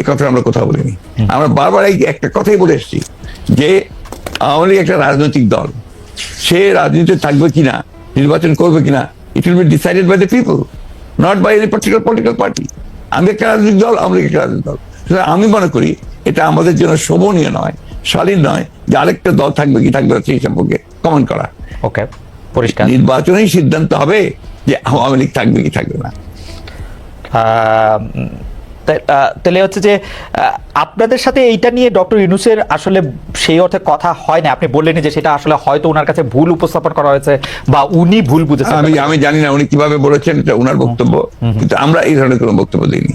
এ কথা আমরা কোথাও বলিনি। আমরা বারবার এই একটা কথাই বলে এসেছি যে আওয়ামী লীগ একটা রাজনৈতিক দল। সে রাজনীতিতে থাকবে কিনা নির্বাচন করবে কিনা it will be decided by the people not by any particular political party আমি একটা রাজনৈতিক দল আওয়ামী লীগ একটা রাজনৈতিক দল। সুতরাং আমি মনে করি এটা আমাদের জন্য শোভনীয় নয় শালীন নয় যে আরেকটা দল থাকবে কি থাকবে সেই সম্পর্কে কমেন্ট করা। ওকে পরিষ্কার। নির্বাচনেই সিদ্ধান্ত হবে যে আওয়ামী লীগ থাকবে কি থাকবে না। তাহলে হচ্ছে যে আপনাদের সাথে এইটা নিয়ে ডক্টর ইউনুসের আসলে সেই অর্থে কথা হয় না। আপনি বললেন যে সেটা আসলে হয়তো ওনার কাছে ভুল উপস্থাপন করা হয়েছে বা উনি ভুল বুঝেছেন। আমি আমি জানি না উনি কীভাবে বলেছেন এটা ওনার বক্তব্য। কিন্তু আমরা এই ধরনের কোনো বক্তব্য দিইনি।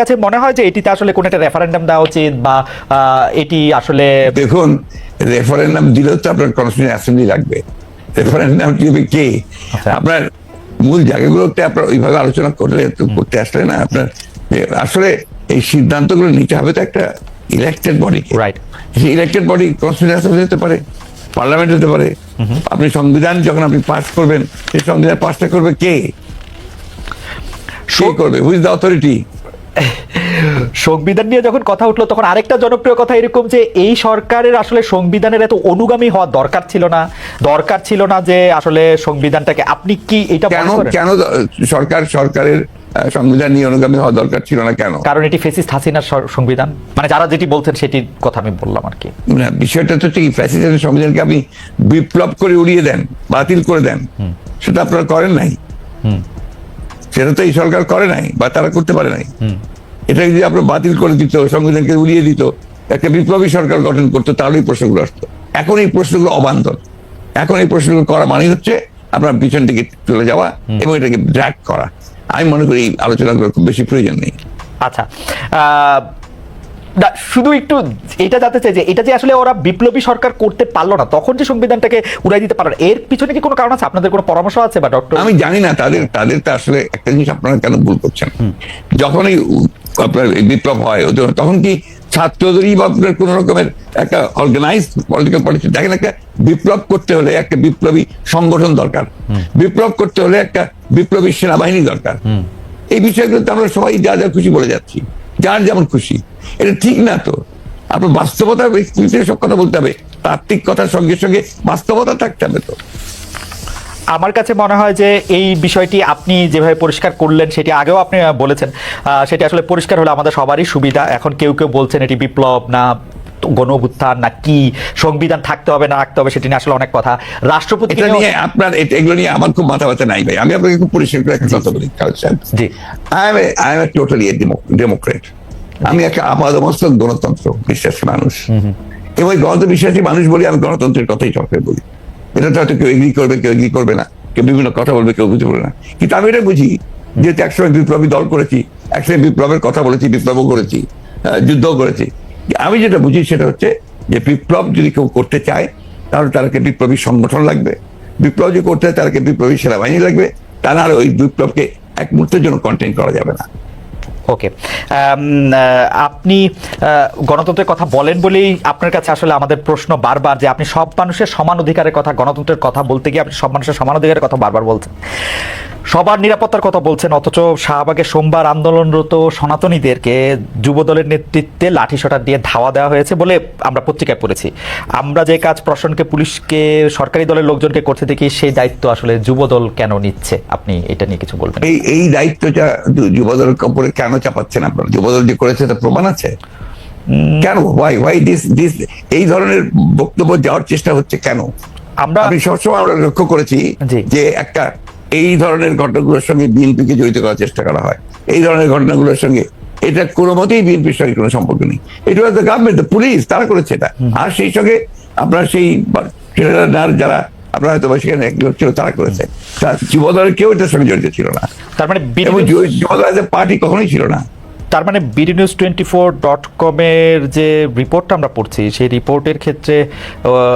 কাছে মনে হয় যে এটিতে আসলে কোন একটা রেফারেন্ডাম দেওয়া উচিত বা এটি আসলে দেখুন রেফারেন্ডাম দিলেও তো আপনার কনস্টিটিউশন অ্যাসেম্বলি লাগবে। রেফারেন্ডাম দিবে কে? আচ্ছা। আপনার মূল জায়গাগুলোতে আপনার ওইভাবে আলোচনা করলে তো করতে আসলে না আপনার আসলে এই সিদ্ধান্তগুলো নিতে হবে তো একটা ইলেকটেড বডি রাইট সেই ইলেকটেড বডি কনস্টিটিউশন অ্যাসেম্বলি হতে পারে পার্লামেন্ট হতে পারে। আপনি সংবিধান যখন আপনি পাস করবেন সেই সংবিধান পাসটা করবে কে? কে করবে? হুইজ দ্য অথরিটি সংবিধান নিয়ে যখন কথা উঠল তখন আরেকটা জনপ্রিয় কথা এরকম যে এই সরকারের আসলে সংবিধানের এত অনুগামী হওয়া দরকার ছিল না। দরকার ছিল না যে আসলে সংবিধানটাকে আপনি কি এটা কেন কেন সরকার সরকারের সংবিধান নিয়ে অনুগামী হওয়া দরকার ছিল না কেন? কারণ এটি ফেসিস্ট হাসিনার সংবিধান। মানে যারা যেটি বলছেন সেটির কথা আমি বললাম আর কি। বিষয়টা তো ঠিক ফ্যাসিস্টের সংবিধানকে আপনি বিপ্লব করে উড়িয়ে দেন বাতিল করে দেন। সেটা আপনারা করেন নাই। সেটা তো এই সরকার করে নাই বা তারা করতে পারে নাই। এটা যদি আপনার বাতিল করে দিত সংবিধানকে উড়িয়ে দিত একটা বিপ্লবী সরকার গঠন করতো তাহলে এই প্রশ্নগুলো আসতো। এখন এই প্রশ্নগুলো অবান্তর। এখন এই প্রশ্নগুলো করা মানে হচ্ছে আপনার পিছন থেকে চলে যাওয়া এবং এটাকে ড্র্যাক করা। আমি মনে করি এই আলোচনাগুলো খুব বেশি প্রয়োজন নেই। আচ্ছা শুধু একটু এটা জানতে চাই যে এটা যে আসলে ওরা বিপ্লবী সরকার করতে পারল না তখন যে সংবিধানটাকে উড়াই দিতে পারল এর পিছনে কি কোনো কারণ আছে? আপনাদের কোনো পরামর্শ আছে বা ডক্টর আমি জানি না তাদের তাদের তো আসলে একটা জিনিস আপনারা কেন ভুল করছেন? যখন এই আপনার বিপ্লব হয় তখন কি ছাত্রদেরই বা আপনার কোন রকমের একটা অর্গানাইজ পলিটিক্যাল পার্টি দেখেন একটা বিপ্লব করতে হলে একটা বিপ্লবী সংগঠন দরকার। বিপ্লব করতে হলে একটা বিপ্লবী সেনাবাহিনী দরকার। এই বিষয়গুলো তো আমরা সবাই যা যা খুশি বলে যাচ্ছি। যার যেমন খুশি। এটা ঠিক না তো। আপনার বাস্তবতা সব কথা বলতে হবে। তাত্ত্বিক কথার সঙ্গে সঙ্গে বাস্তবতা থাকতে হবে তো। আমার কাছে মনে হয় যে এই বিষয়টি আপনি যেভাবে পরিষ্কার করলেন, সেটি আগেও আপনি বলেছেন। সেটি আসলে পরিষ্কার হলে আমাদের সবারই সুবিধা। এখন কেউ কেউ বলছেন এটি বিপ্লব না গণ না কি সংবিধান থাকতে হবে না রাখতে হবে সেটি নিয়ে আসলে অনেক কথা। রাষ্ট্রপতি নিয়ে আপনার এগুলো নিয়ে আমার খুব মাথা ব্যথা নাই ভাই। আমি আপনাকে খুব পরিষ্কার করে একটা কথা বলি জি। I am I am totally democrat আমি একটা আপাদমস্ত গণতন্ত্র বিশ্বাসী মানুষ। এবং গণতন্ত্র বিশ্বাসী মানুষ বলি আমি গণতন্ত্রের কথাই সরকার বলি। এটা তো হয়তো কেউ এগ্রি করবে কেউ এগ্রি করবে না। কেউ বিভিন্ন কথা বলবে কেউ বুঝতে পারবে না। কিন্তু আমি এটা বুঝি যেহেতু একসময় বিপ্লবী দল করেছি একসময় বিপ্লবের কথা বলেছি বিপ্লবও করেছি যুদ্ধও করেছি। আমি যেটা বুঝি সেটা হচ্ছে যে বিপ্লব যদি কেউ করতে চায়, তাহলে তাদেরকে বিপ্লবী সংগঠন লাগবে। বিপ্লব যদি করতে হয় তাদেরকে বিপ্লবী সেনাবাহিনী লাগবে। তা না হলে ওই বিপ্লবকে এক মুহূর্তের জন্য কন্টেন্ট করা যাবে না। ওকে আপনি আহ, গণতন্ত্রের কথা বলেন বলেই আপনার কাছে আসলে আমাদের প্রশ্ন বারবার যে আপনি সব মানুষের সমান অধিকারের কথা গণতন্ত্রের কথা বলতে গিয়ে আপনি সব মানুষের সমান অধিকারের কথা বারবার বলছেন। সবার নিরাপত্তার কথা বলছেন অথচ শাহবাগে সোমবার আন্দোলনরত সনাতনীদেরকে যুবদলের নেতৃত্বে লাঠিসোঁটা দিয়ে ধাওয়া দেওয়া হয়েছে বলে আমরা পত্রিকায় পড়েছি। আমরা যে কাজ প্রশাসনকে পুলিশকে সরকারি দলের লোকজনকে করতে দেখি সেই দায়িত্ব আসলে যুবদল কেন নিচ্ছে? আপনি এটা নিয়ে কিছু বলবেন। এই এই দায়িত্বটা যুবদলের উপরে কেন চাপাচ্ছেন আপনারা যুবদল যে করেছে তার প্রমাণ আছে? কেন? ওয়াই ওয়াই দিস দিস এই ধরনের বক্তব্য যাওয়ার চেষ্টা হচ্ছে কেন? আমরা আমি সবসময় আমরা লক্ষ্য করেছি যে একটা এই ধরনের ঘটনাগুলোর সঙ্গে বিএনপিকে জড়িত করার চেষ্টা করা হয়। এই ধরনের ঘটনাগুলোর সঙ্গে এটা কোনো মতেই বিএনপির সঙ্গে কোনো সম্পর্ক নেই। এটা দ্য গভর্নমেন্ট পুলিশ তারা করেছে এটা। আর সেই সঙ্গে আপনার সেই যারা আপনারা হয়তো সেখানে একজন ছিল তারা করেছে। তার যুবদলের কেউ এটার সঙ্গে জড়িত ছিল না। তার মানে বিডি এবং নিউজ- যু- যুবদল পার্টি কখনোই ছিল না। তার মানে B D news twenty four dot কমের যে রিপোর্টটা আমরা পড়ছি সেই রিপোর্টের ক্ষেত্রে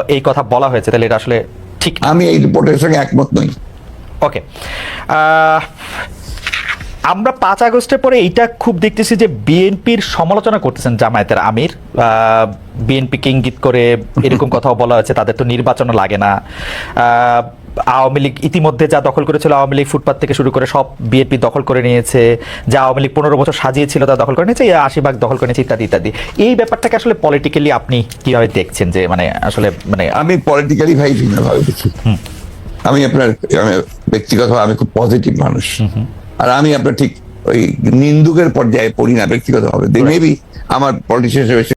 এই কথা বলা হয়েছে। তাহলে এটা আসলে ঠিক আমি এই রিপোর্টের সঙ্গে একমত নই। ওকে। আমরা পাঁচ আগস্টের পরে এইটা খুব দেখতেছি যে বিএনপির সমালোচনা করতেছেন জামায়াতের আমির। বিএনপিকে ইঙ্গিত করে এরকম কথাও বলা হয়েছে তাদের তো নির্বাচন লাগে না। আওয়ামী লীগ ইতিমধ্যে যা দখল করেছিল আওয়ামী লীগ ফুটপাত থেকে শুরু করে সব বিএনপি দখল করে নিয়েছে। যা আওয়ামী লীগ পনেরো বছর সাজিয়েছিল তা দখল করে নিয়েছে আশি ভাগ দখল করে নিয়েছে ইত্যাদি ইত্যাদি। এই ব্যাপারটাকে আসলে পলিটিক্যালি আপনি কীভাবে দেখছেন যে মানে আসলে মানে আমি পলিটিক্যালি ভাই ভিন্নভাবে দেখি। আমি আপনার আমি ব্যক্তিগত আমি খুব পজিটিভ মানুষ। আর আমি আপনার ঠিক ওই নিন্দুকের পর্যায়ে পড়ি না ব্যক্তিগত ভাবে মেবি আমার পলিটিশিয়ান হিসেবে